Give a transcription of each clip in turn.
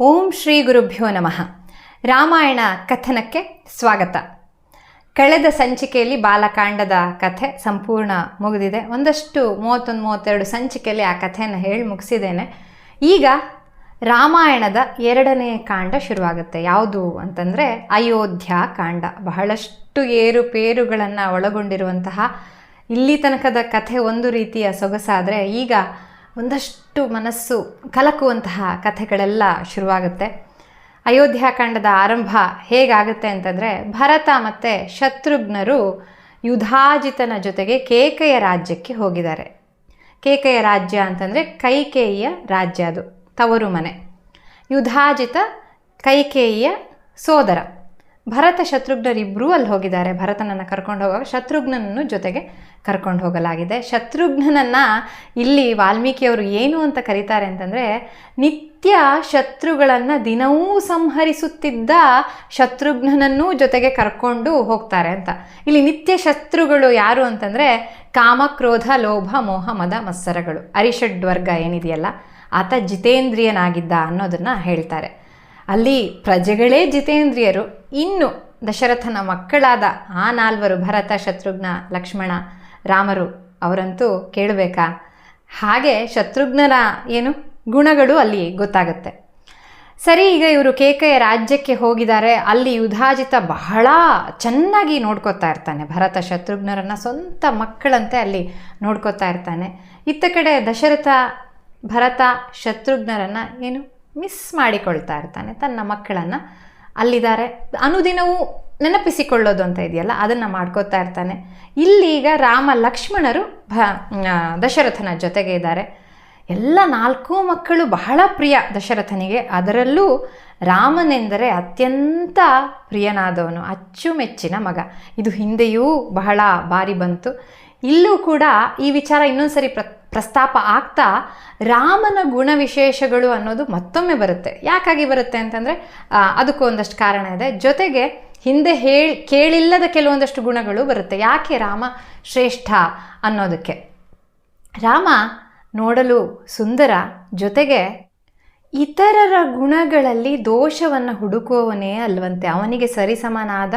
ಓಂ ಶ್ರೀ ಗುರುಭ್ಯೋ ನಮಃ. ರಾಮಾಯಣ ಕಥನಕ್ಕೆ ಸ್ವಾಗತ. ಕಳೆದ ಸಂಚಿಕೆಯಲ್ಲಿ ಬಾಲಕಾಂಡದ ಕಥೆ ಸಂಪೂರ್ಣ ಮುಗಿದಿದೆ. ಒಂದಷ್ಟು ಮೂವತ್ತೊಂದು, ಮೂವತ್ತೆರಡು ಸಂಚಿಕೆಯಲ್ಲಿ ಆ ಕಥೆಯನ್ನು ಹೇಳಿ ಮುಗಿಸಿದ್ದೇನೆ. ಈಗ ರಾಮಾಯಣದ ಎರಡನೇ ಕಾಂಡ ಶುರುವಾಗುತ್ತೆ. ಯಾವುದು ಅಂತಂದರೆ ಅಯೋಧ್ಯ ಕಾಂಡ. ಬಹಳಷ್ಟು ಏರುಪೇರುಗಳನ್ನು ಒಳಗೊಂಡಿರುವಂತಹ ಇಲ್ಲಿ ತನಕದ ಕಥೆ ಒಂದು ರೀತಿಯ ಸೊಗಸಾದರೆ ಈಗ ಒಂದಷ್ಟು ಮನಸ್ಸು ಕಲಕುವಂತಹ ಕಥೆಗಳೆಲ್ಲ ಶುರುವಾಗುತ್ತೆ. ಅಯೋಧ್ಯಾಕಾಂಡದ ಆರಂಭ ಹೇಗಾಗುತ್ತೆ ಅಂತಂದರೆ, ಭರತ ಮತ್ತು ಶತ್ರುಘ್ನರು ಯುಧಾಜಿತನ ಜೊತೆಗೆ ಕೇಕೆಯ ರಾಜ್ಯಕ್ಕೆ ಹೋಗಿದ್ದಾರೆ. ಕೇಕೆಯ ರಾಜ್ಯ ಅಂತಂದರೆ ಕೈಕೇಯಿಯ ರಾಜ್ಯ ಅದು, ತವರು ಮನೆ. ಯುಧಾಜಿತ ಕೈಕೇಯಿಯ ಸೋದರ. ಭರತ ಶತ್ರುಘ್ನರಿಬ್ಬರೂ ಅಲ್ಲಿ ಹೋಗಿದ್ದಾರೆ. ಭರತನನ್ನು ಕರ್ಕೊಂಡು ಹೋಗುವಾಗ ಶತ್ರುಘ್ನನನ್ನು ಜೊತೆಗೆ ಕರ್ಕೊಂಡು ಹೋಗಲಾಗಿದೆ. ಶತ್ರುಘ್ನನನ್ನು ಇಲ್ಲಿ ವಾಲ್ಮೀಕಿಯವರು ಏನು ಅಂತ ಕರೀತಾರೆ ಅಂತಂದರೆ, ನಿತ್ಯ ಶತ್ರುಗಳನ್ನು ದಿನವೂ ಸಂಹರಿಸುತ್ತಿದ್ದ ಶತ್ರುಘ್ನನನ್ನೂ ಜೊತೆಗೆ ಕರ್ಕೊಂಡು ಹೋಗ್ತಾರೆ ಅಂತ. ಇಲ್ಲಿ ನಿತ್ಯ ಶತ್ರುಗಳು ಯಾರು ಅಂತಂದರೆ ಕಾಮಕ್ರೋಧ ಲೋಭ, ಮೋಹ, ಮದ, ಮತ್ಸರಗಳು. ಅರಿಷಡ್ವರ್ಗ ಏನಿದೆಯಲ್ಲ, ಆತ ಜಿತೇಂದ್ರಿಯನಾಗಿದ್ದ ಅನ್ನೋದನ್ನು ಹೇಳ್ತಾರೆ. ಅಲ್ಲಿ ಪ್ರಜೆಗಳೇ ಜಿತೇಂದ್ರಿಯರು. ಇನ್ನು ದಶರಥನ ಮಕ್ಕಳಾದ ಆ ನಾಲ್ವರು ಭರತ, ಶತ್ರುಘ್ನ, ಲಕ್ಷ್ಮಣ, ರಾಮರು ಅವರಂತೂ ಕೇಳಬೇಕಾ? ಹಾಗೆ ಶತ್ರುಘ್ನರ ಏನು ಗುಣಗಳು ಅಲ್ಲಿ ಗೊತ್ತಾಗುತ್ತೆ. ಸರಿ, ಈಗ ಇವರು ಕೇಕೆಯ ರಾಜ್ಯಕ್ಕೆ ಹೋಗಿದ್ದಾರೆ. ಅಲ್ಲಿ ಯುಧಾಜಿತ ಬಹಳ ಚೆನ್ನಾಗಿ ನೋಡ್ಕೋತಾ ಇರ್ತಾನೆ. ಭರತ, ಶತ್ರುಘ್ನರನ್ನು ಸ್ವಂತ ಮಕ್ಕಳಂತೆ ಅಲ್ಲಿ ನೋಡ್ಕೋತಾ ಇರ್ತಾನೆ. ಇತ್ತ ಕಡೆ ದಶರಥ, ಭರತ, ಶತ್ರುಘ್ನರನ್ನು ಏನು ಮಿಸ್ ಮಾಡಿಕೊಳ್ತಾ ಇರ್ತಾನೆ, ತನ್ನ ಮಕ್ಕಳನ್ನು ಅಲ್ಲಿದ್ದಾರೆ. ಅನುದಿನವೂ ನೆನಪಿಸಿಕೊಳ್ಳೋದು ಅಂತ ಇದೆಯಲ್ಲ, ಅದನ್ನು ಮಾಡ್ಕೋತಾ ಇರ್ತಾನೆ. ಇಲ್ಲೀಗ ರಾಮ ಲಕ್ಷ್ಮಣರು ಭ ದಶರಥನ ಜೊತೆಗೆ ಇದ್ದಾರೆ. ಎಲ್ಲ ನಾಲ್ಕು ಮಕ್ಕಳು ಬಹಳ ಪ್ರಿಯ ದಶರಥನಿಗೆ. ಅದರಲ್ಲೂ ರಾಮನೆಂದರೆ ಅತ್ಯಂತ ಪ್ರಿಯನಾದವನು, ಅಚ್ಚುಮೆಚ್ಚಿನ ಮಗ. ಇದು ಹಿಂದೆಯೂ ಬಹಳ ಬಾರಿ ಬಂತು. ಇಲ್ಲೂ ಕೂಡ ಈ ವಿಚಾರ ಇನ್ನೊಂದು ಸರಿ ಪ್ರ, ಪ್ರಸ್ತಾಪ ಆಗ್ತಾ ರಾಮನ ಗುಣವಿಶೇಷಗಳು ಅನ್ನೋದು ಮತ್ತೊಮ್ಮೆ ಬರುತ್ತೆ. ಯಾಕಾಗಿ ಬರುತ್ತೆ ಅಂತಂದರೆ ಅದಕ್ಕೂ ಒಂದಷ್ಟು ಕಾರಣ ಇದೆ. ಜೊತೆಗೆ ಹಿಂದೆ ಹೇಳಿ, ಕೇಳಿಲ್ಲದ ಕೆಲವೊಂದಷ್ಟು ಗುಣಗಳು ಬರುತ್ತೆ. ಯಾಕೆ ರಾಮ ಶ್ರೇಷ್ಠ ಅನ್ನೋದಕ್ಕೆ? ರಾಮ ನೋಡಲು ಸುಂದರ, ಜೊತೆಗೆ ಇತರರ ಗುಣಗಳಲ್ಲಿ ದೋಷವನ್ನು ಹುಡುಕುವವನೇ ಅಲ್ವಂತೆ. ಅವನಿಗೆ ಸರಿಸಮನಾದ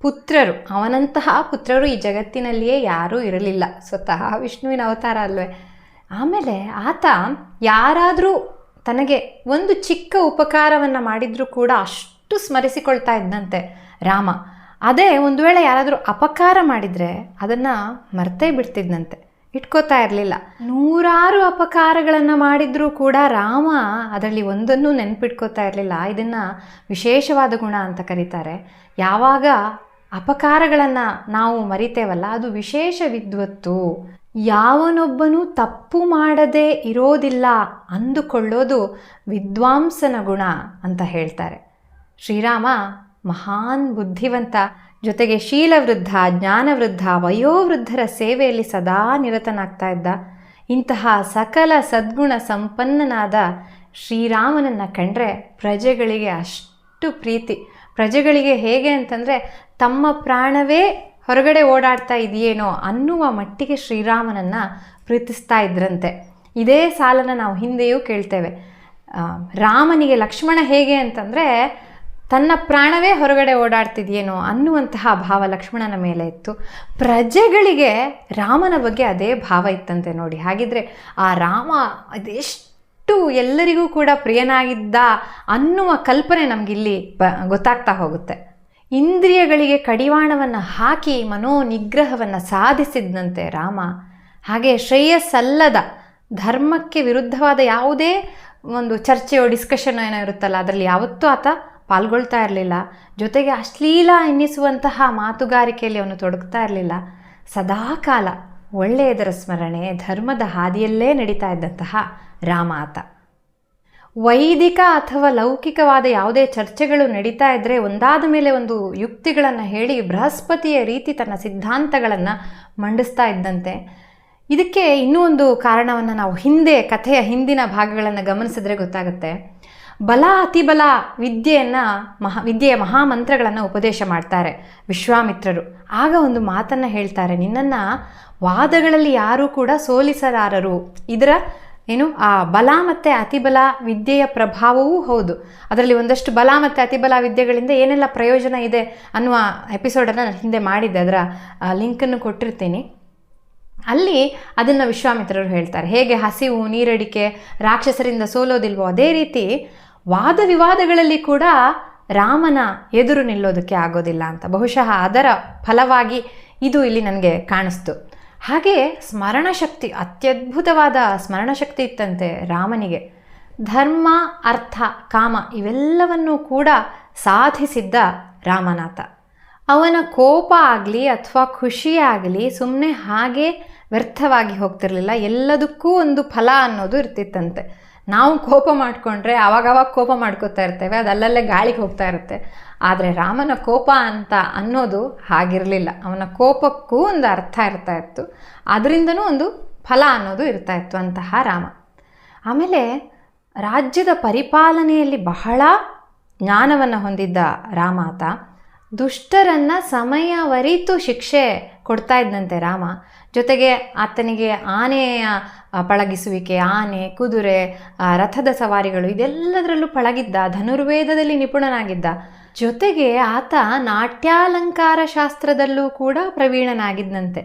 ಪುತ್ರರು, ಅವನಂತಹ ಪುತ್ರರು ಈ ಜಗತ್ತಿನಲ್ಲಿಯೇ ಯಾರೂ ಇರಲಿಲ್ಲ. ಸ್ವತಃ ವಿಷ್ಣುವಿನ ಅವತಾರ ಅಲ್ವೇ. ಆಮೇಲೆ ಆತ ಯಾರಾದರೂ ತನಗೆ ಒಂದು ಚಿಕ್ಕ ಉಪಕಾರವನ್ನು ಮಾಡಿದರೂ ಕೂಡ ಅಷ್ಟು ಸ್ಮರಿಸಿಕೊಳ್ತಾ ಇದ್ದಂತೆ ರಾಮ. ಅದೇ ಒಂದು ವೇಳೆ ಯಾರಾದರೂ ಅಪಕಾರ ಮಾಡಿದರೆ ಅದನ್ನು ಮರ್ತೇ ಬಿಡ್ತಿದ್ದಂತೆ ಇಟ್ಕೋತಾ ಇರಲಿಲ್ಲ. ನೂರಾರು ಅಪಕಾರಗಳನ್ನು ಮಾಡಿದರೂ ಕೂಡ ರಾಮ ಅದರಲ್ಲಿ ಒಂದನ್ನು ನೆನಪಿಟ್ಕೋತಾ ಇರಲಿಲ್ಲ. ಇದನ್ನು ವಿಶೇಷವಾದ ಗುಣ ಅಂತ ಕರೀತಾರೆ. ಯಾವಾಗ ಅಪಕಾರಗಳನ್ನು ನಾವು ಮರಿತೇವಲ್ಲ, ಅದು ವಿಶೇಷ ವಿದ್ವತ್ತು. ಯಾವನೊಬ್ಬನು ತಪ್ಪು ಮಾಡದೇ ಇರೋದಿಲ್ಲ ಅಂದುಕೊಳ್ಳೋದು ವಿದ್ವಾಂಸನ ಗುಣ ಅಂತ ಹೇಳ್ತಾರೆ. ಶ್ರೀರಾಮ ಮಹಾನ್ ಬುದ್ಧಿವಂತ. ಜೊತೆಗೆ ಶೀಲವೃದ್ಧ, ಜ್ಞಾನವೃದ್ಧ, ವಯೋವೃದ್ಧರ ಸೇವೆಯಲ್ಲಿ ಸದಾ ನಿರತನಾಗ್ತಾ ಇದ್ದ ಇಂತಹ ಸಕಲ ಸದ್ಗುಣ ಸಂಪನ್ನನಾದ ಶ್ರೀರಾಮನನ್ನು ಕಂಡ್ರೆ ಪ್ರಜೆಗಳಿಗೆ ಅಷ್ಟು ಪ್ರೀತಿ. ಪ್ರಜೆಗಳಿಗೆ ಹೇಗೆ ಅಂತಂದರೆ ತಮ್ಮ ಪ್ರಾಣವೇ ಹೊರಗಡೆ ಓಡಾಡ್ತಾ ಇದೆಯೇನೋ ಅನ್ನುವ ಮಟ್ಟಿಗೆ ಶ್ರೀರಾಮನನ್ನು ಪ್ರೀತಿಸ್ತಾ ಇದ್ರಂತೆ. ಇದೇ ಸಾಲನ್ನು ನಾವು ಹಿಂದೆಯೂ ಕೇಳ್ತೇವೆ. ರಾಮನಿಗೆ ಲಕ್ಷ್ಮಣ ಹೇಗೆ ಅಂತಂದರೆ ತನ್ನ ಪ್ರಾಣವೇ ಹೊರಗಡೆ ಓಡಾಡ್ತಿದೆಯೇನೋ ಅನ್ನುವಂತಹ ಭಾವ ಲಕ್ಷ್ಮಣನ ಮೇಲೆ ಇತ್ತು. ಪ್ರಜೆಗಳಿಗೆ ರಾಮನ ಬಗ್ಗೆ ಅದೇ ಭಾವ ಇತ್ತಂತೆ ನೋಡಿ. ಹಾಗಿದ್ರೆ ಆ ರಾಮ ಅದೆಷ್ಟು ಎಲ್ಲರಿಗೂ ಕೂಡ ಪ್ರಿಯನಾಗಿದ್ದ ಅನ್ನುವ ಕಲ್ಪನೆ ನಮಗಿಲ್ಲಿ ಬ, ಗೊತ್ತಾಗ್ತಾ ಹೋಗುತ್ತೆ. ಇಂದ್ರಿಯಗಳಿಗೆ ಕಡಿವಾಣವನ್ನು ಹಾಕಿ ಮನೋನಿಗ್ರಹವನ್ನು ಸಾಧಿಸಿದ್ದಂತೆ ರಾಮ. ಹಾಗೆ ಶ್ರೇಯಸ್ಸಲ್ಲದ ಧರ್ಮಕ್ಕೆ ವಿರುದ್ಧವಾದ ಯಾವುದೇ ಒಂದು ಚರ್ಚೆಯೋ ಡಿಸ್ಕಷನ್ ಏನೋ ಇರುತ್ತಲ್ಲ, ಅದರಲ್ಲಿ ಯಾವತ್ತೂ ಆತ ಪಾಲ್ಗೊಳ್ತಾ ಇರಲಿಲ್ಲ. ಜೊತೆಗೆ ಅಶ್ಲೀಲ ಎನ್ನಿಸುವಂತಹ ಮಾತುಗಾರಿಕೆಯಲ್ಲಿ ಅವನು ತೊಡಗ್ತಾ ಇರಲಿಲ್ಲ. ಸದಾಕಾಲ ಒಳ್ಳೆಯದರ ಸ್ಮರಣೆ, ಧರ್ಮದ ಹಾದಿಯಲ್ಲೇ ನಡೀತಾ ಇದ್ದಂತಹ ರಾಮ ಆತ. ವೈದಿಕ ಅಥವಾ ಲೌಕಿಕವಾದ ಯಾವುದೇ ಚರ್ಚೆಗಳು ನಡೀತಾ ಇದ್ದರೆ ಒಂದಾದ ಮೇಲೆ ಒಂದು ಯುಕ್ತಿಗಳನ್ನು ಹೇಳಿ ಬೃಹಸ್ಪತಿಯ ರೀತಿ ತನ್ನ ಸಿದ್ಧಾಂತಗಳನ್ನು ಮಂಡಿಸ್ತಾ ಇದ್ದಂತೆ. ಇದಕ್ಕೆ ಇನ್ನೂ ಒಂದು ಕಾರಣವನ್ನು ನಾವು ಹಿಂದೆ, ಕಥೆಯ ಹಿಂದಿನ ಭಾಗಗಳನ್ನು ಗಮನಿಸಿದ್ರೆ ಗೊತ್ತಾಗುತ್ತೆ. ಬಲ ಅತಿಬಲ ವಿದ್ಯೆಯನ್ನು ಮಹಾ, ವಿದ್ಯೆಯ ಮಹಾಮಂತ್ರಗಳನ್ನು ಉಪದೇಶ ಮಾಡ್ತಾರೆ ವಿಶ್ವಾಮಿತ್ರರು. ಆಗ ಒಂದು ಮಾತನ್ನು ಹೇಳ್ತಾರೆ, ನಿನ್ನನ್ನು ವಾದಗಳಲ್ಲಿ ಯಾರೂ ಕೂಡ ಸೋಲಿಸಲಾರರು ಇದರ ಏನು? ಆ ಬಲ ಮತ್ತು ಅತಿಬಲ ವಿದ್ಯೆಯ ಪ್ರಭಾವವೂ ಹೌದು. ಅದರಲ್ಲಿ ಒಂದಷ್ಟು ಬಲ ಮತ್ತು ಅತಿಬಲ ವಿದ್ಯೆಗಳಿಂದ ಏನೆಲ್ಲ ಪ್ರಯೋಜನ ಇದೆ ಅನ್ನುವ ಎಪಿಸೋಡನ್ನು ನಾನು ಹಿಂದೆ ಮಾಡಿದ್ದೆ, ಅದರ ಲಿಂಕನ್ನು ಕೊಟ್ಟಿರ್ತೀನಿ. ಅಲ್ಲಿ ಅದನ್ನು ವಿಶ್ವಾಮಿತ್ರರು ಹೇಳ್ತಾರೆ. ಹೇಗೆ ಹಸಿವು, ನೀರಡಿಕೆ, ರಾಕ್ಷಸರಿಂದ ಸೋಲೋದಿಲ್ವೋ, ಅದೇ ರೀತಿ ವಾದ ವಿವಾದಗಳಲ್ಲಿ ಕೂಡ ರಾಮನ ಎದುರು ನಿಲ್ಲೋದಕ್ಕೆ ಆಗೋದಿಲ್ಲ ಅಂತ. ಬಹುಶಃ ಅದರ ಫಲವಾಗಿ ಇದು ಇಲ್ಲಿ ನನಗೆ ಕಾಣಿಸ್ತು. ಹಾಗೆ ಸ್ಮರಣಶಕ್ತಿ, ಅತ್ಯದ್ಭುತವಾದ ಸ್ಮರಣಶಕ್ತಿ ಇತ್ತಂತೆ ರಾಮನಿಗೆ. ಧರ್ಮ, ಅರ್ಥ, ಕಾಮ ಇವೆಲ್ಲವನ್ನೂ ಕೂಡ ಸಾಧಿಸಿದ್ದ ರಾಮನಾಥ. ಅವನ ಕೋಪ ಆಗಲಿ ಅಥವಾ ಖುಷಿ ಆಗಲಿ ಸುಮ್ಮನೆ ಹಾಗೆ ವ್ಯರ್ಥವಾಗಿ ಹೋಗ್ತಿರಲಿಲ್ಲ. ಎಲ್ಲದಕ್ಕೂ ಒಂದು ಫಲ ಅನ್ನೋದು ಇರ್ತಿತ್ತಂತೆ. ನಾವು ಕೋಪ ಮಾಡಿಕೊಂಡ್ರೆ ಆವಾಗವಾಗ ಕೋಪ ಮಾಡ್ಕೋತಾ ಇರ್ತೇವೆ ಅದಲ್ಲಲ್ಲೇ ಗಾಳಿಗೆ ಹೋಗ್ತಾ ಇರುತ್ತೆ. ಆದರೆ ರಾಮನ ಕೋಪ ಅಂತ ಅನ್ನೋದು ಹಾಗಿರಲಿಲ್ಲ. ಅವನ ಕೋಪಕ್ಕೂ ಒಂದು ಅರ್ಥ ಇರ್ತಾ ಇತ್ತು. ಅದರಿಂದನೂ ಒಂದು ಫಲ ಅನ್ನೋದು ಇರ್ತಾ ಇತ್ತು ಅಂತಹ ರಾಮ. ಆಮೇಲೆ ರಾಜ್ಯದ ಪರಿಪಾಲನೆಯಲ್ಲಿ ಬಹಳ ಜ್ಞಾನವನ್ನು ಹೊಂದಿದ್ದ ರಾಮಾತ ದುಷ್ಟರನ್ನು ಸಮಯವರಿತು ಶಿಕ್ಷೆ ಕೊಡ್ತಾ ಇದ್ದಂತೆ ರಾಮ. ಜೊತೆಗೆ ಆತನಿಗೆ ಆನೆಯ ಪಳಗಿಸುವಿಕೆ, ಆನೆ, ಕುದುರೆ ರಥದ ಸವಾರಿಗಳು ಇದೆಲ್ಲದರಲ್ಲೂ ಪಳಗಿದ್ದ, ಧನುರ್ವೇದದಲ್ಲಿ ನಿಪುಣನಾಗಿದ್ದ. ಜೊತೆಗೆ ಆತ ನಾಟ್ಯಾಲಂಕಾರ ಶಾಸ್ತ್ರದಲ್ಲೂ ಕೂಡ ಪ್ರವೀಣನಾಗಿದ್ದಂತೆ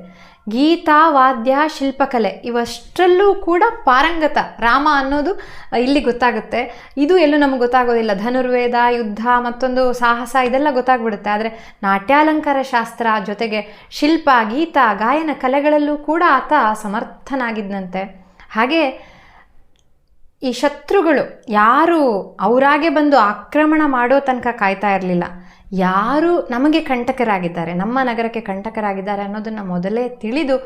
ಗೀತಾ, ವಾದ್ಯ, ಶಿಲ್ಪಕಲೆ ಇವಷ್ಟರಲ್ಲೂ ಕೂಡ ಪಾರಂಗತ, ರಾಮ ಅನ್ನೋದು ಇಲ್ಲಿ ಗೊತ್ತಾಗುತ್ತೆ. ಇದು ಎಲ್ಲೂ ನಮಗೆ ಗೊತ್ತಾಗೋದಿಲ್ಲ. ಧನುರ್ವೇದ, ಯುದ್ಧ, ಮತ್ತೊಂದು ಸಾಹಸ, ಇದೆಲ್ಲ ಗೊತ್ತಾಗ್ಬಿಡುತ್ತೆ. ಆದರೆ ನಾಟ್ಯಾಲಂಕಾರ ಶಾಸ್ತ್ರ ಜೊತೆಗೆ ಶಿಲ್ಪ, ಗೀತ, ಗಾಯನ ಕಲೆಗಳಲ್ಲೂ ಕೂಡ ಆತ ಸಮರ್ಥನಾಗಿದ್ದಂತೆ ಹಾಗೆ ಈ ಶತ್ರುಗಳು ಯಾರು ಅವರಾಗೆ ಬಂದು ಆಕ್ರಮಣ ಮಾಡೋ ತನಕ ಕಾಯ್ತಾ ಇರಲಿಲ್ಲ. ಯಾರು ನಮಗೆ ಕಂಟಕರಾಗಿದ್ದಾರೆ, ನಮ್ಮ ನಗರಕ್ಕೆ ಕಂಟಕರಾಗಿದ್ದಾರೆ ಅನ್ನೋದನ್ನು ಮೊದಲೇ ತಿಳಿದು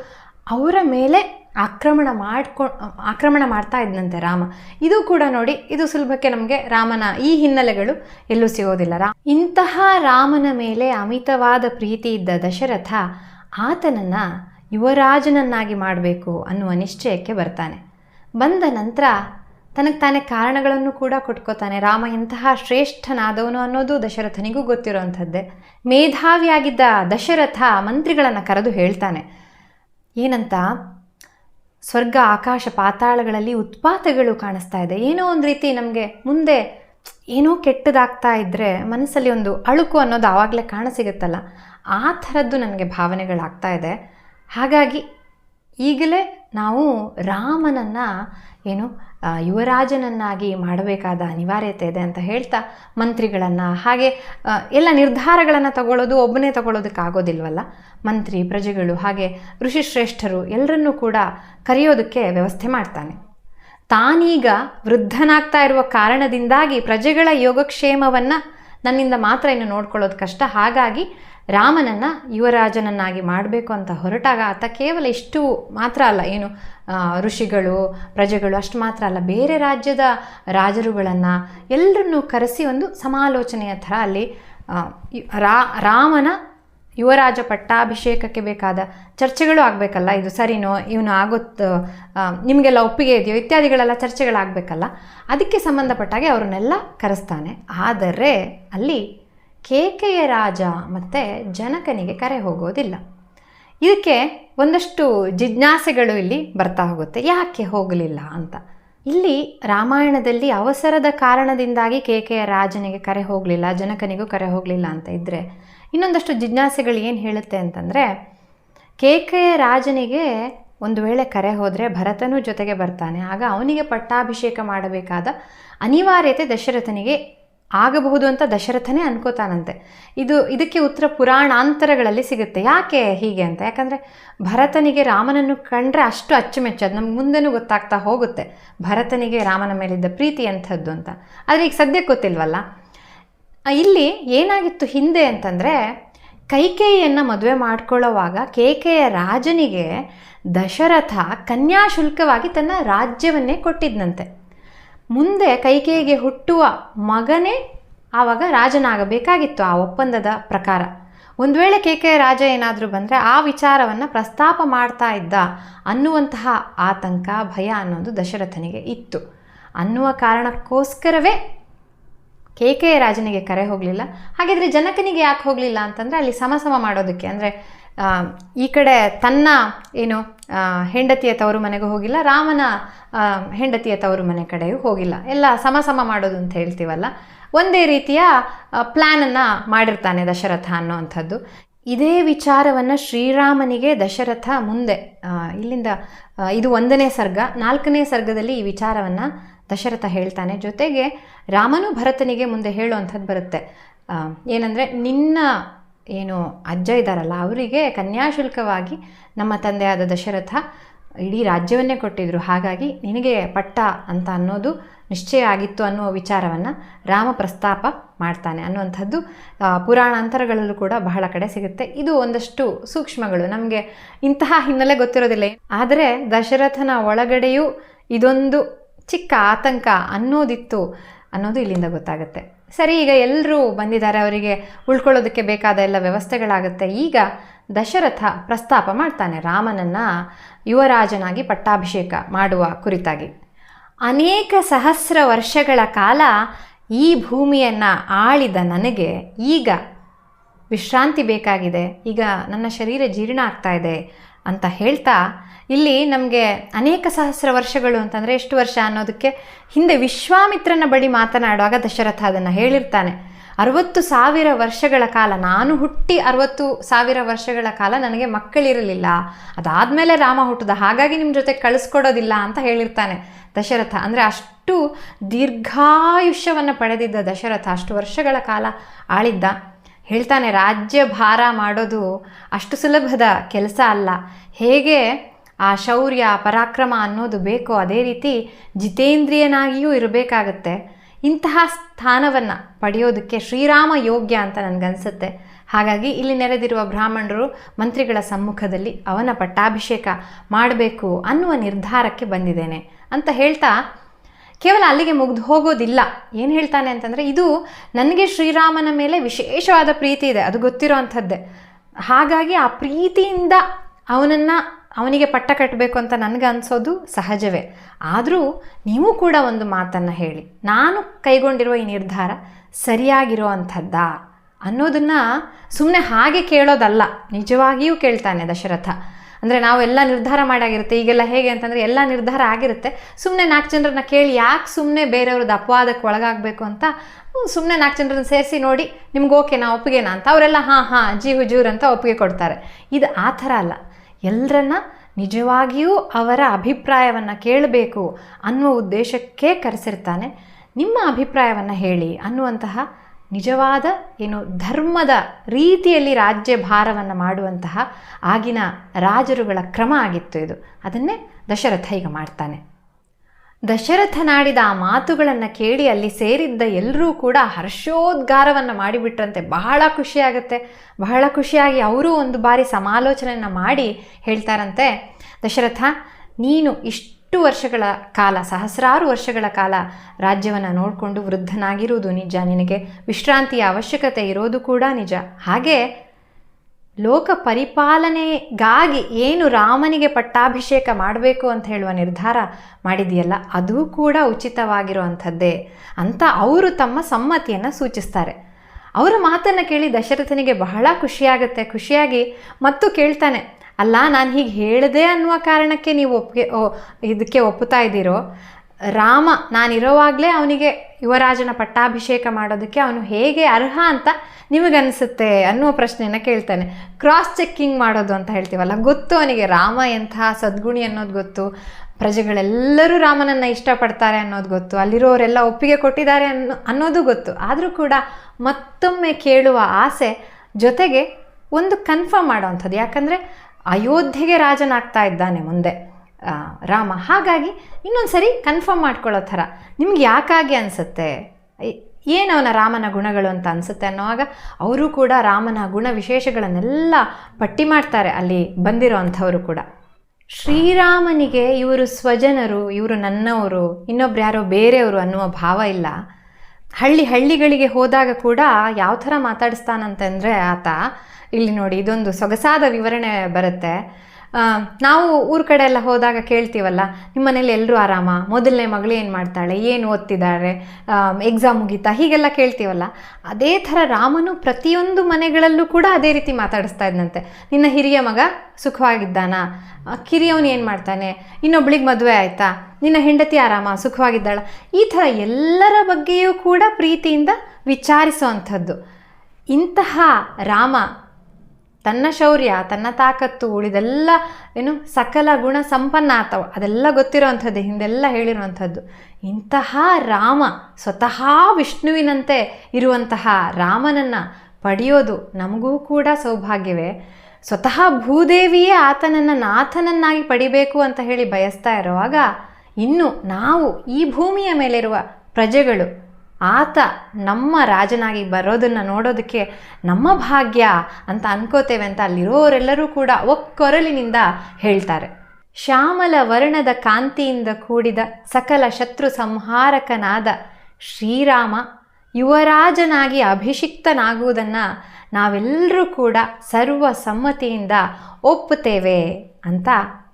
ಅವರ ಮೇಲೆ ಆಕ್ರಮಣ ಮಾಡ್ಕೊ, ಆಕ್ರಮಣ ಮಾಡ್ತಾ ಇದ್ದಂತೆ ರಾಮ. ಇದು ಕೂಡ ನೋಡಿ, ಇದು ಸುಲಭಕ್ಕೆ ನಮಗೆ ರಾಮನ ಈ ಹಿನ್ನೆಲೆಗಳು ಎಲ್ಲೂ ಸಿಗೋದಿಲ್ಲ. ರಾ, ಇಂತಹ ರಾಮನ ಮೇಲೆ ಅಮಿತವಾದ ಪ್ರೀತಿ ಇದ್ದ ದಶರಥ ಆತನನ್ನು ಯುವರಾಜನನ್ನಾಗಿ ಮಾಡಬೇಕು ಅನ್ನುವ ನಿಶ್ಚಯಕ್ಕೆ ಬರ್ತಾನೆ. ಬಂದ ನಂತರ ತನಗೆ ತಾನೇ ಕಾರಣಗಳನ್ನು ಕೂಡ ಕೊಟ್ಕೋತಾನೆ. ರಾಮ ಎಂತಹ ಶ್ರೇಷ್ಠನಾದವನು ಅನ್ನೋದು ದಶರಥನಿಗೂ ಗೊತ್ತಿರುವಂಥದ್ದೇ. ಮೇಧಾವಿಯಾಗಿದ್ದ ದಶರಥ ಮಂತ್ರಿಗಳನ್ನು ಕರೆದು ಹೇಳ್ತಾನೆ. ಏನಂತ? ಸ್ವರ್ಗ, ಆಕಾಶ, ಪಾತಾಳಗಳಲ್ಲಿ ಉತ್ಪಾತಗಳು ಕಾಣಿಸ್ತಾ ಇದೆ. ಏನೋ ಒಂದು ರೀತಿ ನಮಗೆ ಮುಂದೆ ಏನೋ ಕೆಟ್ಟದಾಗ್ತಾ ಇದ್ದರೆ ಮನಸ್ಸಲ್ಲಿ ಒಂದು ಅಳುಕು ಅನ್ನೋದು ಆವಾಗಲೇ ಕಾಣಸಿಗುತ್ತಲ್ಲ ಆ ಥರದ್ದು ನನಗೆ ಭಾವನೆಗಳಾಗ್ತಾ ಇದೆ. ಹಾಗಾಗಿ ಈಗಲೇ ನಾವು ರಾಮನನ್ನು, ಏನು ಯುವರಾಜನನ್ನಾಗಿ ಮಾಡಬೇಕಾದ ಅನಿವಾರ್ಯತೆ ಇದೆ ಅಂತ ಹೇಳ್ತಾ ಮಂತ್ರಿಗಳನ್ನು, ಹಾಗೆ ಎಲ್ಲ ನಿರ್ಧಾರಗಳನ್ನು ತಗೊಳ್ಳೋದು, ಒಬ್ಬನೇ ತಗೊಳ್ಳೋದಕ್ಕಾಗೋದಿಲ್ವಲ್ಲ? ಮಂತ್ರಿ, ಪ್ರಜೆಗಳು, ಹಾಗೆ ಋಷಿಶ್ರೇಷ್ಠರು ಎಲ್ಲರನ್ನೂ ಕೂಡ ಕರೆಯೋದಕ್ಕೆ ವ್ಯವಸ್ಥೆ ಮಾಡ್ತಾನೆ. ತಾನೀಗ ವೃದ್ಧನಾಗ್ತಾ ಇರುವ ಕಾರಣದಿಂದಾಗಿ ಪ್ರಜೆಗಳ ಯೋಗಕ್ಷೇಮವನ್ನು ನನ್ನಿಂದ ಮಾತ್ರ ಇನ್ನು ನೋಡ್ಕೊಳ್ಳೋದು ಕಷ್ಟ. ಹಾಗಾಗಿ ರಾಮನನ್ನು ಯುವರಾಜನನ್ನಾಗಿ ಮಾಡಬೇಕು ಅಂತ ಹೊರಟಾಗ ಆತ ಕೇವಲ ಇಷ್ಟು ಮಾತ್ರ ಅಲ್ಲ, ಏನು ಋಷಿಗಳು, ಪ್ರಜೆಗಳು, ಅಷ್ಟು ಮಾತ್ರ ಅಲ್ಲ, ಬೇರೆ ರಾಜ್ಯದ ರಾಜರುಗಳನ್ನು ಎಲ್ಲರನ್ನೂ ಕರೆಸಿ ಒಂದು ಸಮಾಲೋಚನೆಯ ಥರ ಅಲ್ಲಿ ರಾ, ರಾಮನ ಯುವರಾಜ ಪಟ್ಟಾಭಿಷೇಕಕ್ಕೆ ಬೇಕಾದ ಚರ್ಚೆಗಳು ಆಗಬೇಕಲ್ಲ, ಇದು ಸರಿನೋ, ಇವನು ಆಗುತ್ತೋ ನಿಮಗೆಲ್ಲ ಒಪ್ಪಿಗೆ ಇದೆಯೋ ಇತ್ಯಾದಿಗಳೆಲ್ಲ ಚರ್ಚೆಗಳಾಗಬೇಕಲ್ಲ, ಅದಕ್ಕೆ ಸಂಬಂಧಪಟ್ಟಾಗೆ ಅವ್ರನ್ನೆಲ್ಲ ಕರೆಸ್ತಾನೆ. ಆದರೆ ಅಲ್ಲಿ ಕೇಕೆಯ ರಾಜ ಮತ್ತು ಜನಕನಿಗೆ ಕರೆ ಹೋಗೋದಿಲ್ಲ. ಇದಕ್ಕೆ ಒಂದಷ್ಟು ಜಿಜ್ಞಾಸೆಗಳು ಇಲ್ಲಿ ಬರ್ತಾ ಹೋಗುತ್ತೆ. ಯಾಕೆ ಹೋಗಲಿಲ್ಲ ಅಂತ. ಇಲ್ಲಿ ರಾಮಾಯಣದಲ್ಲಿ ಅವಸರದ ಕಾರಣದಿಂದಾಗಿ ಕೇಕೆಯ ರಾಜನಿಗೆ ಕರೆ ಹೋಗಲಿಲ್ಲ, ಜನಕನಿಗೂ ಕರೆ ಹೋಗಲಿಲ್ಲ ಅಂತ ಇದ್ದರೆ ಇನ್ನೊಂದಷ್ಟು ಜಿಜ್ಞಾಸೆಗಳು ಏನು ಹೇಳುತ್ತೆ ಅಂತಂದರೆ, ಕೇಕೆಯ ರಾಜನಿಗೆ ಒಂದು ವೇಳೆ ಕರೆ ಹೋದರೆ ಭರತನೂ ಜೊತೆಗೆ ಬರ್ತಾನೆ. ಆಗ ಅವನಿಗೆ ಪಟ್ಟಾಭಿಷೇಕ ಮಾಡಬೇಕಾದ ಅನಿವಾರ್ಯತೆ ದಶರಥನಿಗೆ ಆಗಬಹುದು ಅಂತ ದಶರಥನೇ ಅನ್ಕೋತಾನಂತೆ. ಇದು ಇದಕ್ಕೆ ಉತ್ತರ ಪುರಾಣಾಂತರಗಳಲ್ಲಿ ಸಿಗುತ್ತೆ. ಯಾಕೆ ಹೀಗೆ ಅಂತ? ಯಾಕಂದರೆ ಭರತನಿಗೆ ರಾಮನನ್ನು ಕಂಡ್ರೆ ಅಷ್ಟು ಅಚ್ಚುಮೆಚ್ಚು. ಅದು ನಮ್ಗೆ ಮುಂದೆನೂ ಗೊತ್ತಾಗ್ತಾ ಹೋಗುತ್ತೆ. ಭರತನಿಗೆ ರಾಮನ ಮೇಲಿದ್ದ ಪ್ರೀತಿ ಅಂಥದ್ದು ಅಂತ. ಆದರೆ ಈಗ ಸದ್ಯಕ್ಕೆ ಗೊತ್ತಿಲ್ವಲ್ಲ? ಇಲ್ಲಿ ಏನಾಗಿತ್ತು ಹಿಂದೆ ಅಂತಂದರೆ ಕೈಕೇಯಿಯನ್ನು ಮದುವೆ ಮಾಡ್ಕೊಳ್ಳೋವಾಗ ಕೇಕೆಯ ರಾಜನಿಗೆ ದಶರಥ ಕನ್ಯಾಶುಲ್ಕವಾಗಿ ತನ್ನ ರಾಜ್ಯವನ್ನೇ ಕೊಟ್ಟಿದ್ದಂತೆ ಮುಂದೆ ಕೈಕೇಯಿಗೆ ಹುಟ್ಟುವ ಮಗನೇ ಆವಾಗ ರಾಜನಾಗಬೇಕಾಗಿತ್ತು ಆ ಒಪ್ಪಂದದ ಪ್ರಕಾರ. ಒಂದು ವೇಳೆ ಕೇಕೆಯ ರಾಜ ಏನಾದರೂ ಬಂದರೆ ಆ ವಿಚಾರವನ್ನು ಪ್ರಸ್ತಾಪ ಮಾಡ್ತಾ ಇದ್ದ ಅನ್ನುವಂತಹ ಆತಂಕ, ಭಯ ಅನ್ನೋದು ದಶರಥನಿಗೆ ಇತ್ತು. ಅನ್ನುವ ಕಾರಣಕ್ಕೋಸ್ಕರವೇ ಕೇಕೆಯ ರಾಜನಿಗೆ ಕರೆ ಹೋಗಲಿಲ್ಲ. ಹಾಗಿದ್ರೆ ಜನಕನಿಗೆ ಯಾಕೆ ಹೋಗಲಿಲ್ಲ ಅಂತಂದರೆ ಅಲ್ಲಿ ಸಮಸಮ ಮಾಡೋದಕ್ಕೆ. ಅಂದರೆ ಈ ಕಡೆ ತನ್ನ, ಏನು ಹೆಂಡತಿಯ ತವರು ಮನೆಗೂ ಹೋಗಿಲ್ಲ, ರಾಮನ ಹೆಂಡತಿಯ ತವರು ಮನೆ ಕಡೆಯೂ ಹೋಗಿಲ್ಲ. ಎಲ್ಲ ಸಮ ಸಮ ಮಾಡೋದು ಅಂತ ಹೇಳ್ತೀವಲ್ಲ? ಒಂದೇ ರೀತಿಯ ಪ್ಲ್ಯಾನನ್ನು ಮಾಡಿರ್ತಾನೆ ದಶರಥ ಅನ್ನೋವಂಥದ್ದು. ಇದೇ ವಿಚಾರವನ್ನು ಶ್ರೀರಾಮನಿಗೆ ದಶರಥ ಮುಂದೆ ಇಲ್ಲಿಂದ ಇದು ಒಂದನೇ ಸರ್ಗ, ನಾಲ್ಕನೇ ಸರ್ಗದಲ್ಲಿ ಈ ವಿಚಾರವನ್ನು ದಶರಥ ಹೇಳ್ತಾನೆ. ಜೊತೆಗೆ ರಾಮನು ಭರತನಿಗೆ ಮುಂದೆ ಹೇಳುವಂಥದ್ದು ಬರುತ್ತೆ. ಏನಂದರೆ, ನಿನ್ನ ಏನು ಅಜ್ಜ ಇದ್ದಾರಲ್ಲ, ಅವರಿಗೆ ಕನ್ಯಾಶುಲ್ಕವಾಗಿ ನಮ್ಮ ತಂದೆಯಾದ ದಶರಥ ಇಡೀ ರಾಜ್ಯವನ್ನೇ ಕೊಟ್ಟಿದ್ರು. ಹಾಗಾಗಿ ನಿನಗೆ ಪಟ್ಟ ಅಂತ ಅನ್ನೋದು ನಿಶ್ಚಯ ಆಗಿತ್ತು ಅನ್ನುವ ವಿಚಾರವನ್ನು ರಾಮ ಪ್ರಸ್ತಾಪ ಮಾಡ್ತಾನೆ. ಅನ್ನುವಂಥದ್ದು ಪುರಾಣಾಂತರಗಳಲ್ಲೂ ಕೂಡ ಬಹಳ ಕಡೆ ಸಿಗುತ್ತೆ. ಇದು ಒಂದಷ್ಟು ಸೂಕ್ಷ್ಮಗಳು. ನಮಗೆ ಇಂತಹ ಹಿನ್ನೆಲೆ ಗೊತ್ತಿರೋದಿಲ್ಲ. ಆದರೆ ದಶರಥನ ಒಳಗಡೆಯೂ ಇದೊಂದು ಚಿಕ್ಕ ಆತಂಕ ಅನ್ನೋದಿತ್ತು ಅನ್ನೋದು ಇಲ್ಲಿಂದ ಗೊತ್ತಾಗುತ್ತೆ. ಸರಿ, ಈಗ ಎಲ್ಲರೂ ಬಂದಿದ್ದಾರೆ, ಅವರಿಗೆ ಉಳ್ಕೊಳ್ಳೋದಕ್ಕೆ ಬೇಕಾದ ಎಲ್ಲ ವ್ಯವಸ್ಥೆಗಳಾಗುತ್ತೆ. ಈಗ ದಶರಥ ಪ್ರಸ್ತಾಪ ಮಾಡ್ತಾನೆ, ರಾಮನನ್ನು ಯುವರಾಜನಾಗಿ ಪಟ್ಟಾಭಿಷೇಕ ಮಾಡುವ ಕುರಿತಾಗಿ. ಅನೇಕ ಸಹಸ್ರ ವರ್ಷಗಳ ಕಾಲ ಈ ಭೂಮಿಯನ್ನು ಆಳಿದ ನನಗೆ ಈಗ ವಿಶ್ರಾಂತಿ ಬೇಕಾಗಿದೆ, ಈಗ ನನ್ನ ಶರೀರ ಜೀರ್ಣ ಆಗ್ತಾ ಇದೆ ಅಂತ ಹೇಳ್ತಾ ಇಲ್ಲಿ ನಮಗೆ ಅನೇಕ ಸಹಸ್ರ ವರ್ಷಗಳು ಅಂತಂದರೆ ಎಷ್ಟು ವರ್ಷ ಅನ್ನೋದಕ್ಕೆ ಹಿಂದೆ ವಿಶ್ವಾಮಿತ್ರನ ಬಳಿ ಮಾತನಾಡುವಾಗ ದಶರಥ ಅದನ್ನು ಹೇಳಿರ್ತಾನೆ. ಅರವತ್ತು ಸಾವಿರ ವರ್ಷಗಳ ಕಾಲ, ನಾನು ಹುಟ್ಟಿ ಅರವತ್ತು ಸಾವಿರ ವರ್ಷಗಳ ಕಾಲ ನನಗೆ ಮಕ್ಕಳಿರಲಿಲ್ಲ. ಅದಾದಮೇಲೆ ರಾಮ ಹುಟ್ಟಿದ, ಹಾಗಾಗಿ ನಿಮ್ಮ ಜೊತೆ ಕಳಿಸ್ಕೊಡೋದಿಲ್ಲ ಅಂತ ಹೇಳಿರ್ತಾನೆ ದಶರಥ. ಅಂದರೆ ಅಷ್ಟು ದೀರ್ಘಾಯುಷ್ಯವನ್ನು ಪಡೆದಿದ್ದ ದಶರಥ, ಅಷ್ಟು ವರ್ಷಗಳ ಕಾಲ ಆಳಿದ್ದ. ಹೇಳ್ತಾನೆ ರಾಜ್ಯ ಭಾರ ಮಾಡೋದು ಅಷ್ಟು ಸುಲಭದ ಕೆಲಸ ಅಲ್ಲ. ಹೇಗೆ ಆ ಶೌರ್ಯ, ಪರಾಕ್ರಮ ಅನ್ನೋದು ಬೇಕೋ ಅದೇ ರೀತಿ ಜಿತೇಂದ್ರಿಯನಾಗಿಯೂ ಇರಬೇಕಾಗತ್ತೆ. ಇಂತಹ ಸ್ಥಾನವನ್ನು ಪಡೆಯೋದಕ್ಕೆ ಶ್ರೀರಾಮ ಯೋಗ್ಯ ಅಂತ ನನಗನ್ಸುತ್ತೆ. ಹಾಗಾಗಿ ಇಲ್ಲಿ ನೆರೆದಿರುವ ಬ್ರಾಹ್ಮಣರು ಮಂತ್ರಿಗಳ ಸಮ್ಮುಖದಲ್ಲಿ ಅವನ ಪಟ್ಟಾಭಿಷೇಕ ಮಾಡಬೇಕು ಅನ್ನುವ ನಿರ್ಧಾರಕ್ಕೆ ಬಂದಿದ್ದೇನೆ ಅಂತ ಹೇಳ್ತಾ, ಕೇವಲ ಅಲ್ಲಿಗೆ ಮುಗ್ದು ಹೋಗೋದಿಲ್ಲ. ಏನು ಹೇಳ್ತಾನೆ ಅಂತಂದರೆ, ಇದು ನನಗೆ ಶ್ರೀರಾಮನ ಮೇಲೆ ವಿಶೇಷವಾದ ಪ್ರೀತಿ ಇದೆ, ಅದು ಗೊತ್ತಿರೋ ಅಂಥದ್ದೇ. ಹಾಗಾಗಿ ಆ ಪ್ರೀತಿಯಿಂದ ಅವನನ್ನು ಅವನಿಗೆ ಪಟ್ಟ ಕಟ್ಟಬೇಕು ಅಂತ ನನಗೆ ಅನಿಸೋದು ಸಹಜವೇ. ಆದರೂ ನೀವು ಕೂಡ ಒಂದು ಮಾತನ್ನು ಹೇಳಿ. ನಾನು ಕೈಗೊಂಡಿರುವ ಈ ನಿರ್ಧಾರ ಸರಿಯಾಗಿರೋ ಅಂಥದ್ದಾ? ಅನ್ನೋದನ್ನು ಸುಮ್ಮನೆ ಹಾಗೆ ಕೇಳೋದಲ್ಲ. ನಿಜವಾಗಿಯೂ ಕೇಳ್ತಾನೆ ದಶರಥ. ಅಂದರೆ ನಾವೆಲ್ಲ ನಿರ್ಧಾರ ಮಾಡಾಗಿರುತ್ತೆ, ಈಗೆಲ್ಲ ಹೇಗೆ ಅಂತಂದರೆ ಎಲ್ಲ ನಿರ್ಧಾರ ಆಗಿರುತ್ತೆ. ಸುಮ್ಮನೆ ನಾಲ್ಕು ಜನರನ್ನ ಕೇಳಿ ಯಾಕೆ ಸುಮ್ಮನೆ ಬೇರೆಯವ್ರದ್ದು ಅಪವಾದಕ್ಕೆ ಒಳಗಾಗಬೇಕು ಅಂತ ಸುಮ್ಮನೆ ನಾಲ್ಕು ಜನರನ್ನ ಸೇರಿಸಿ ನೋಡಿ ನಿಮ್ಗೆ ಓಕೆನಾ, ಒಪ್ಪಿಗೆನಾ ಅಂತ ಅವರೆಲ್ಲ ಹಾಂ ಹಾಂ ಜಿ ಹುಜೂರ್ ಅಂತ ಒಪ್ಪಿಗೆ ಕೊಡ್ತಾರೆ. ಇದು ಆ ಥರ ಅಲ್ಲ. ಎಲ್ಲರನ್ನ ನಿಜವಾಗಿಯೂ ಅವರ ಅಭಿಪ್ರಾಯವನ್ನು ಕೇಳಬೇಕು ಅನ್ನುವ ಉದ್ದೇಶಕ್ಕೆ ಕರೆಸಿರ್ತಾನೆ. ನಿಮ್ಮ ಅಭಿಪ್ರಾಯವನ್ನು ಹೇಳಿ ಅನ್ನುವಂತಹ ನಿಜವಾದ ಏನು ಧರ್ಮದ ರೀತಿಯಲ್ಲಿ ರಾಜ್ಯ ಭಾರವನ್ನು ಮಾಡುವಂತಹ ಆಗಿನ ರಾಜರುಗಳ ಕ್ರಮ ಆಗಿತ್ತು ಇದು. ಅದನ್ನೇ ದಶರಥ ಈಗ ಮಾಡ್ತಾನೆ. ದಶರಥನಾಡಿದ ಆ ಮಾತುಗಳನ್ನು ಕೇಳಿ ಅಲ್ಲಿ ಸೇರಿದ್ದ ಎಲ್ಲರೂ ಕೂಡ ಹರ್ಷೋದ್ಗಾರವನ್ನು ಮಾಡಿಬಿಟ್ರಂತೆ. ಬಹಳ ಖುಷಿಯಾಗುತ್ತೆ. ಬಹಳ ಖುಷಿಯಾಗಿ ಅವರು ಒಂದು ಬಾರಿ ಸಮಾಲೋಚನೆಯನ್ನು ಮಾಡಿ ಹೇಳ್ತಾರಂತೆ, ದಶರಥ, ನೀನು ಇಷ್ಟು ವರ್ಷಗಳ ಕಾಲ, ಸಹಸ್ರಾರು ವರ್ಷಗಳ ಕಾಲ ರಾಜ್ಯವನ್ನು ನೋಡಿಕೊಂಡು ವೃದ್ಧನಾಗಿರುವುದು ನಿಜ. ನಿನಗೆ ವಿಶ್ರಾಂತಿಯ ಅವಶ್ಯಕತೆ ಇರೋದು ಕೂಡ ನಿಜ. ಹಾಗೆ ಲೋಕ ಪರಿಪಾಲನೆಗಾಗಿ ಏನು ರಾಮನಿಗೆ ಪಟ್ಟಾಭಿಷೇಕ ಮಾಡಬೇಕು ಅಂತ ಹೇಳುವ ನಿರ್ಧಾರ ಮಾಡಿದೆಯಲ್ಲ, ಅದು ಕೂಡ ಉಚಿತವಾಗಿರುವಂಥದ್ದೇ ಅಂತ ಅವರು ತಮ್ಮ ಸಮ್ಮತಿಯನ್ನು ಸೂಚಿಸ್ತಾರೆ. ಅವರ ಮಾತನ್ನು ಕೇಳಿ ದಶರಥನಿಗೆ ಬಹಳ ಖುಷಿಯಾಗುತ್ತೆ. ಖುಷಿಯಾಗಿ ಮತ್ತು ಕೇಳ್ತಾನೆ, ಅಲ್ಲ, ನಾನು ಹೀಗೆ ಹೇಳಿದೆ ಅನ್ನುವ ಕಾರಣಕ್ಕೆ ನೀವು ಒಪ್ಪಿಗೆ ಇದಕ್ಕೆ ಒಪ್ಪುತ್ತಾ ಇದ್ದೀರೋ? ರಾಮ, ನಾನಿರೋವಾಗಲೇ ಅವನಿಗೆ ಯುವರಾಜನ ಪಟ್ಟಾಭಿಷೇಕ ಮಾಡೋದಕ್ಕೆ ಅವನು ಹೇಗೆ ಅರ್ಹ ಅಂತ ನಿಮಗನ್ನಿಸುತ್ತೆ ಅನ್ನುವ ಪ್ರಶ್ನೆಯನ್ನು ಕೇಳ್ತಾನೆ. ಕ್ರಾಸ್ ಚೆಕ್ಕಿಂಗ್ ಮಾಡೋದು ಅಂತ ಹೇಳ್ತೀವಲ್ಲ, ಗೊತ್ತು ಅವನಿಗೆ ರಾಮ ಎಂತಹ ಸದ್ಗುಣಿ ಅನ್ನೋದು ಗೊತ್ತು, ಪ್ರಜೆಗಳೆಲ್ಲರೂ ರಾಮನನ್ನು ಇಷ್ಟಪಡ್ತಾರೆ ಅನ್ನೋದು ಗೊತ್ತು, ಅಲ್ಲಿರೋರೆಲ್ಲ ಒಪ್ಪಿಗೆ ಕೊಟ್ಟಿದ್ದಾರೆ ಅನ್ನೋ, ಅನ್ನೋದು ಗೊತ್ತು. ಆದರೂ ಕೂಡ ಮತ್ತೊಮ್ಮೆ ಕೇಳುವ ಆಸೆ ಜೊತೆಗೆ ಒಂದು ಕನ್ಫರ್ಮ್ ಮಾಡೋವಂಥದ್ದು ಯಾಕಂದರೆ ಅಯೋಧ್ಯೆಗೆ ರಾಜನಾಗ್ತಾ ಇದ್ದಾನೆ ಮುಂದೆ. ರಾಮ. ಹಾಗಾಗಿ ಇನ್ನೊಂದು ಸರಿ ಕನ್ಫರ್ಮ್ ಮಾಡ್ಕೊಳ್ಳೋ ಥರ. ನಿಮ್ಗೆ ಯಾಕಾಗಿ ಅನಿಸುತ್ತೆ? ಏನು ಅವನ ರಾಮನ ಗುಣಗಳು ಅಂತ ಅನಿಸುತ್ತೆ ಅನ್ನೋವಾಗ ಅವರು ಕೂಡ ರಾಮನ ಗುಣ ವಿಶೇಷಗಳನ್ನೆಲ್ಲ ಪಟ್ಟಿ ಮಾಡ್ತಾರೆ ಅಲ್ಲಿ ಬಂದಿರೋ ಅಂಥವರು ಕೂಡ. ಶ್ರೀರಾಮನಿಗೆ ಇವರು ಸ್ವಜನರು, ಇವರು ನನ್ನವರು, ಇನ್ನೊಬ್ರು ಯಾರೋ ಬೇರೆಯವರು ಅನ್ನುವ ಭಾವ ಇಲ್ಲ. ಹಳ್ಳಿ ಹಳ್ಳಿಗಳಿಗೆ ಹೋದಾಗ ಕೂಡ ಯಾವ ಥರ ಮಾತಾಡಿಸ್ತಾನಂತಂದರೆ ಆತ, ಇಲ್ಲಿ ನೋಡಿ ಇದೊಂದು ಸೊಗಸಾದ ವಿವರಣೆ ಬರುತ್ತೆ. ನಾವು ಊರ ಕಡೆ ಎಲ್ಲ ಹೋದಾಗ ಕೇಳ್ತೀವಲ್ಲ ನಿಮ್ಮ ಮನೇಲಿ ಎಲ್ಲರೂ ಆರಾಮ? ಮೊದಲನೇ ಮಗಳು ಏನು ಮಾಡ್ತಾಳೆ? ಏನು ಓದ್ತಿದ್ದಾರೆ ಎಕ್ಸಾಮ್ ಮುಗೀತಾ? ಹೀಗೆಲ್ಲ ಕೇಳ್ತೀವಲ್ಲ. ಅದೇ ಥರ ರಾಮನು ಪ್ರತಿಯೊಂದು ಮನೆಗಳಲ್ಲೂ ಕೂಡ ಅದೇ ರೀತಿ ಮಾತಾಡಿಸ್ತಾ ಇದ್ದಂತೆ ನಿನ್ನ ಹಿರಿಯ ಮಗ ಸುಖವಾಗಿದ್ದಾನಾ? ಕಿರಿಯವನು ಏನು ಮಾಡ್ತಾನೆ? ಇನ್ನೊಬ್ಳಿಗೆ ಮದುವೆ ಆಯಿತಾ? ನಿನ್ನ ಹೆಂಡತಿ ಆರಾಮ? ಸುಖವಾಗಿದ್ದಾಳ? ಈ ಥರ ಎಲ್ಲರ ಬಗ್ಗೆಯೂ ಕೂಡ ಪ್ರೀತಿಯಿಂದ ವಿಚಾರಿಸುವಂಥದ್ದು ಇಂತಹ ರಾಮ ತನ್ನ ಶೌರ್ಯ, ತನ್ನ ತಾಕತ್ತು, ಉಳಿದೆಲ್ಲ ಏನು ಸಕಲ ಗುಣ ಸಂಪನ್ನ ಆತವ. ಅದೆಲ್ಲ ಗೊತ್ತಿರೋವಂಥದ್ದು, ಹಿಂದೆಲ್ಲ ಹೇಳಿರುವಂಥದ್ದು. ಇಂತಹ ರಾಮ ಸ್ವತಃ ವಿಷ್ಣುವಿನಂತೆ ಇರುವಂತಹ ರಾಮನನ್ನು ಪಡೆಯೋದು ನಮಗೂ ಕೂಡ ಸೌಭಾಗ್ಯವೇ. ಸ್ವತಃ ಭೂದೇವಿಯೇ ಆತನನ್ನು ನಾಥನನ್ನಾಗಿ ಪಡಿಬೇಕು ಅಂತ ಹೇಳಿ ಬಯಸ್ತಾ ಇರುವಾಗ, ಇನ್ನು ನಾವು ಈ ಭೂಮಿಯ ಮೇಲಿರುವ ಪ್ರಜೆಗಳು ಆತ ನಮ್ಮ ರಾಜನಾಗಿ ಬರೋದನ್ನು ನೋಡೋದಕ್ಕೆ ನಮ್ಮ ಭಾಗ್ಯ ಅಂತ ಅನ್ಕೋತೇವೆ ಅಂತ ಅಲ್ಲಿರೋರೆಲ್ಲರೂ ಕೂಡ ಒಕ್ಕೊರಲಿನಿಂದ ಹೇಳ್ತಾರೆ. ಶ್ಯಾಮಲ ವರ್ಣದ ಕಾಂತಿಯಿಂದ ಕೂಡಿದ ಸಕಲ ಶತ್ರು ಸಂಹಾರಕನಾದ ಶ್ರೀರಾಮ ಯುವರಾಜನಾಗಿ ಅಭಿಷಿಕ್ತನಾಗುವುದನ್ನು ನಾವೆಲ್ಲರೂ ಕೂಡ ಸರ್ವ ಸಮ್ಮತಿಯಿಂದ ಒಪ್ಪುತ್ತೇವೆ ಅಂತ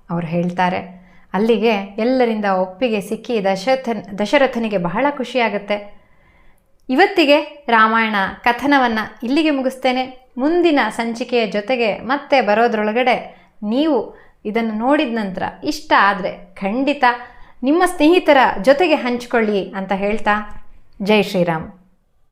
ಅವ್ರು ಹೇಳ್ತಾರೆ. ಅಲ್ಲಿಗೆ ಎಲ್ಲರಿಂದ ಒಪ್ಪಿಗೆ ಸಿಕ್ಕಿ ದಶರಥನ್, ದಶರಥನಿಗೆ ಬಹಳ ಖುಷಿಯಾಗುತ್ತೆ. ಇವತ್ತಿಗೆ ರಾಮಾಯಣ ಕಥನವನ್ನು ಇಲ್ಲಿಗೆ ಮುಗಿಸ್ತೇನೆ. ಮುಂದಿನ ಸಂಚಿಕೆಯ ಜೊತೆಗೆ ಮತ್ತೆ ಬರೋದ್ರೊಳಗಡೆ ನೀವು ಇದನ್ನು ನೋಡಿದ ನಂತರ ಇಷ್ಟ ಆದರೆ ಖಂಡಿತ ನಿಮ್ಮ ಸ್ನೇಹಿತರ ಜೊತೆಗೆ ಹಂಚಿಕೊಳ್ಳಿ ಅಂತ ಹೇಳ್ತಾ. ಜೈ ಶ್ರೀರಾಮ್.